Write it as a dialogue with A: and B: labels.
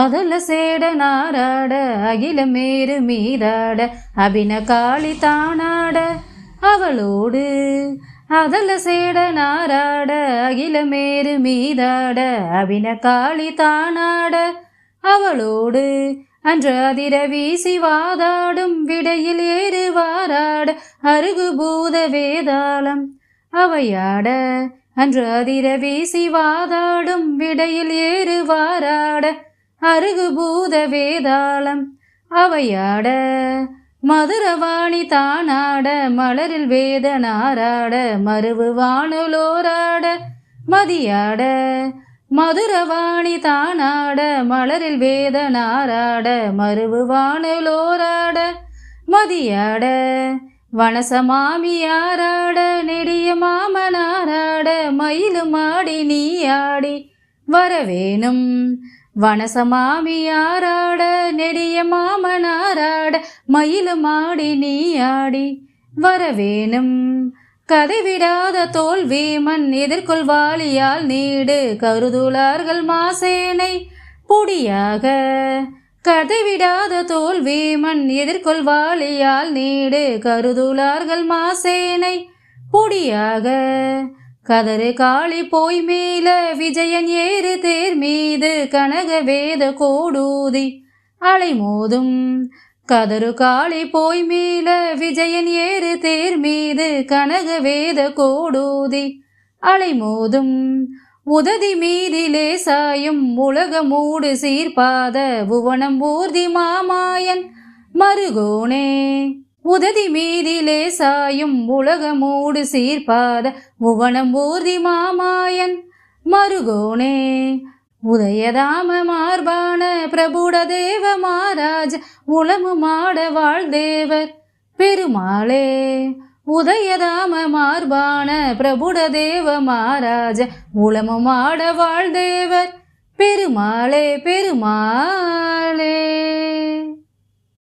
A: அதுல சேட நாராட அகில மேரு மீதாட அபின காளி தானாட அவளோடு. அதல சேட நாராட அகில மேரு மீதாட அபின காளி தானாட அவளோடு. அன்று அதிர வீசி வாதாடும் விடையில் ஏறு வாராட அருகுபூத வேதாளம் அவையாட. அன்று அதிர வீசி வாதாடும் விடையில் ஏறு வாராட அருகு பூத வேதாளம். அவையாட மதுரவாணி தானாட மலரில் வேத நாராட மருவு வானுலோராட மதியாட மதுரவாணி தானாட மலரில் வேத நாராட மருவு வானுலோராட மதியாட வனசமாமியாராட நெடிய மாமனாராட மயிலும் ஆடி நீயாடி வரவேணும். வனசமாமியாராட நெடிய மாமனாராட மயிலும் ஆடி நீயாடி வரவேணும் கதைவிடாத தோல் வீமன் எதிர்கொள்வாளியால் நீடு. கருதுளார்கள் மாசேனை பொடியாக. கதைவிடாத தோல் வீமன் எதிர்கொள்வாளியால் நீடு. கருதுளார்கள் மாசேனை பொடியாக. கதறு காளி போய் மேல விஜயன் ஏறு தேர் மீது கனக வேத கோடூதி அலை மோதும். கதறு காளி போய் மேல விஜயன் ஏறு தேர் மீது கனக வேத கோடூதி அலை மோதும். உததி மீதிலே சாயும் உலக மூடு சீர்பாத புவனம் ஊர்தி மாமாயன் மருகோனே. உததி மீதிலே சாயும் உலகமூடு சீர்பாத புவனம் ஊர்தி மாமாயன் மருகோனே. உதயதாம மார்பான பிரபுட தேவ மாராஜ உளமு மாட வாழ்தேவர் பெருமாளே. உதயதாம மார்பான பிரபுட தேவ மாராஜ உளமு மாட வாழ்தேவர் பெருமாளே பெருமாளே.